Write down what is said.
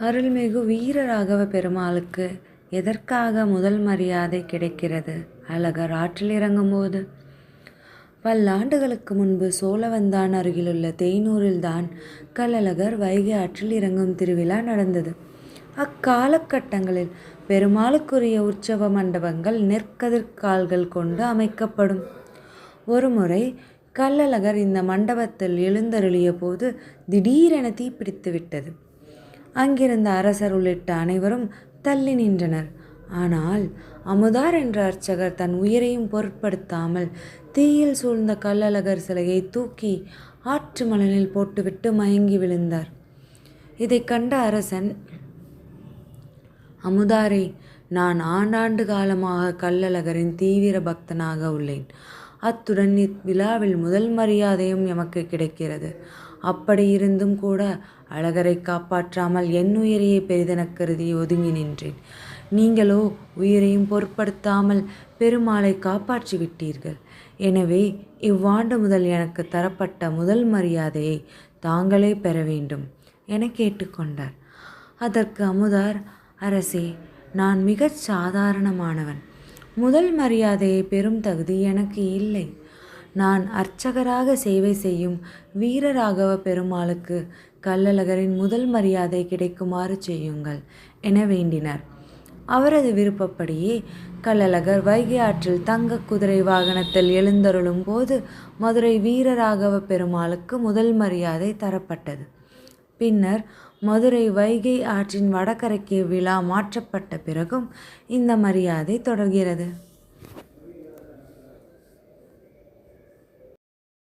அருள்மிகு வீரராகவ பெருமாளுக்கு எதற்காக முதல் மரியாதை கிடைக்கிறது? அழகர் ஆற்றில் இறங்கும்போது. பல்லாண்டுகளுக்கு முன்பு சோழவந்தான் அருகிலுள்ள தேனூரில்தான் கள்ளழகர் வைகை ஆற்றில் இறங்கும் திருவிழா நடந்தது. அக்காலகட்டங்களில் பெருமாளுக்குரிய உற்சவ மண்டபங்கள் நெற்கதிர்கால்கள் கொண்டு அமைக்கப்படும். ஒருமுறை கள்ளழகர் இந்த மண்டபத்தில் எழுந்தருளிய போது திடீரென தீப்பிடித்து விட்டது. அங்கிருந்த அரசர் உள்ளிட்ட அனைவரும் தள்ளி நின்றனர். ஆனால் அமுதார் என்ற அர்ச்சகர் தன் உயிரையும் பொருட்படுத்தாமல் தீயில் சூழ்ந்த கல்லழகர் சிலையை தூக்கி ஆற்று மணலில் போட்டுவிட்டு மயங்கி விழுந்தார். இதை கண்ட அரசன் அமுதாரே நான் ஆண்டாண்டு காலமாக கள்ளழகரின் தீவிர பக்தனாக உள்ளேன். அத்துடன் இவ்விழாவில் முதல் மரியாதையும் எமக்கு கிடைக்கிறது. அப்படி இருந்தும் கூட அழகரை காப்பாற்றாமல் என் உயிரையே பெரிதெனக் கருதி ஒதுங்கி நின்றேன். நீங்களோ உயிரையும் பொருட்படுத்தாமல் பெருமாளை காப்பாற்றி விட்டீர்கள். எனவே இவ்வாண்டு முதல் எனக்கு தரப்பட்ட முதல் மரியாதையை தாங்களே பெற வேண்டும் என கேட்டுக்கொண்டார். அதற்கு அமுதார் அரசே நான் மிகச் சாதாரணமானவன். முதல் மரியாதையை பெறும் தகுதி எனக்கு இல்லை. நான் அர்ச்சகராக சேவை செய்யும் வீரராகவ பெருமாளுக்கு கள்ளழகரின் முதல் மரியாதை கிடைக்குமாறு செய்யுங்கள் என வேண்டினர். அவரது விருப்பப்படியே கள்ளழகர் வைகை ஆற்றில் தங்க குதிரை வாகனத்தில் எழுந்தருளும் போது மதுரை வீரராகவ பெருமாளுக்கு முதல் மரியாதை தரப்பட்டது. பின்னர் மதுரை வைகை ஆற்றின் வடகரைக்கு விழா மாற்றப்பட்ட பிறகும் இந்த மரியாதை தொடர்கிறது.